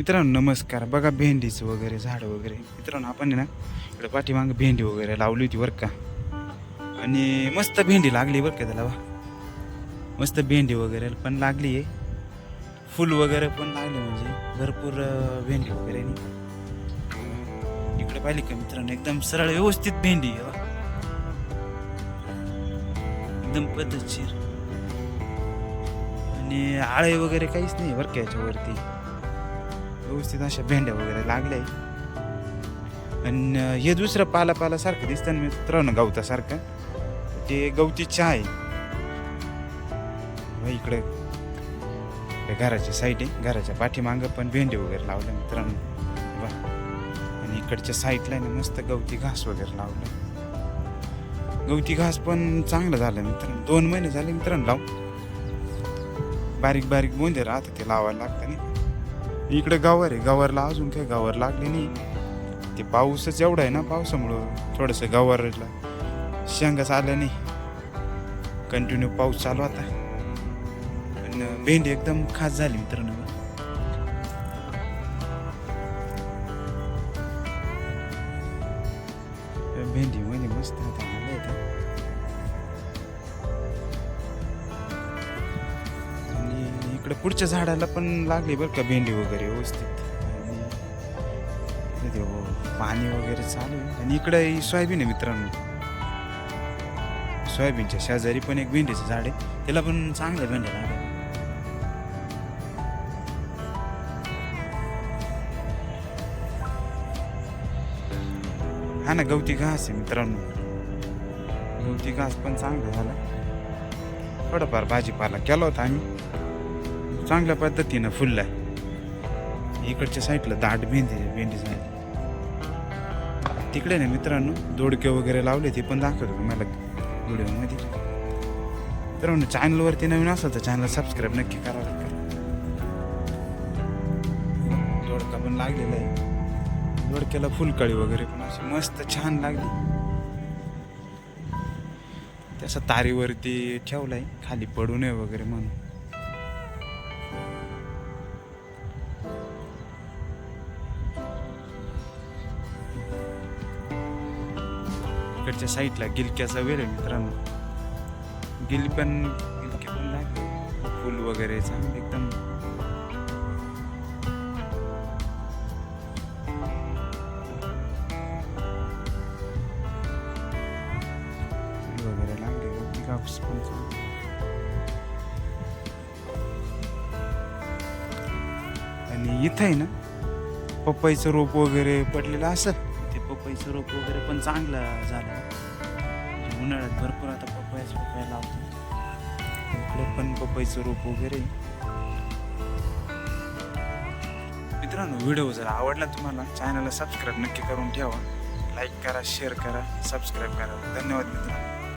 मित्रांनो नमस्कार. बघा भेंडीचं वगैरे झाड वगैरे. मित्रांनो आपण आहे ना इकडे पाठीमागं भेंडी वगैरे लावली होती बरं का. आणि मस्त भेंडी लागली बरं का त्याला बा. मस्त भेंडी वगैरे पण लागली आहे. फुल वगैरे पण लागले म्हणजे भरपूर भेंडी वगैरे इकडे पाहिली का मित्रांनो एकदम सरळ व्यवस्थित भेंडी आहे एकदम पद्धतशीर. आणि आळे वगैरे काहीच नाही बरं का याच्यावरती. व्यवस्थित अशा भेंड्या वगैरे लागल्या. आणि हे दुसरं पाला सारखं दिसतं ना मित्रांनो गवतासारखं. ते गवती चहा आहे. इकडे घराच्या साईड आहे. घराच्या पाठीमागं पण भेंडे वगैरे लावल्या मित्रांनो वा आणि इकडच्या साईडला आहे ना मस्त गवती घास वगैरे लावलं. गवती घास पण चांगलं झालं मित्रांनो दोन महिने झाले मित्रांनो लाव बारीक बारीक बोंदे राहतात ते लावायला लागतं नाही. इकडे गावर आहे. गवारला अजून काही गावर लागली नाही. ते पाऊसच एवढा आहे ना पावसामुळं. थोडंसं गावरला शेंगाच आल्या नाही. कंटिन्यू पाऊस चालू होता पण भेंडी एकदम खास झाली मित्रांनो. भेंडी म्हणजे मस्त होता इकडे पुढच्या झाडाला पण लागली बरं का भेंडी वगैरे व्यवस्थित. आणि पाणी वगैरे चालू आहे. आणि इकडे सोयाबीन आहे मित्रांनो. सोयाबीनच्या शेजारी पण एक भेंडीचं झाड आहे. त्याला पण चांगलं भेंड्या लागल्या. हा ना गवती घास आहे मित्रांनो. गवती घास पण चांगला झाला. थोडंफार भाजीपाला केला होता आम्ही. चांगल्या पद्धतीनं फुलला इकडच्या साईडला दाट भेंदी भेंडी झाली. तिकडे ना मित्रांनो दोडके वगैरे लावले ते पण दाखवतो तुम्हाला व्हिडिओमध्ये. मित्रांनो चॅनलवरती नवीन असेल तर चॅनल सबस्क्राईब नक्की करा. दोडका पण लागलेला आहे. दोडक्याला फुलकळी वगैरे पण अशी मस्त छान लागली. त्याचा तारीवरती ठेवलाय खाली पडू नये वगैरे म्हणून. इकडच्या साईडला गिलक्याचा वेळ आहे मित्रांनो. गिल पण गिलके पण लागले. फुल वगैरे एकदम. वगैरे लागले. कापूस पण आणि इथं आहे ना पपईचं रोप वगैरे पडलेलं असं पपईचं रोप वगैरे पण चांगलं झालं. म्हणजे उन्हाळ्यात भरपूर आता पपयाच पपया लावतो. इकडे पण पपईचं रोप वगैरे. मित्रांनो व्हिडिओ जर आवडला तुम्हाला चॅनलला सबस्क्राईब नक्की करून ठेवा. लाईक करा शेअर करा सबस्क्राईब करा. धन्यवाद मित्रांनो.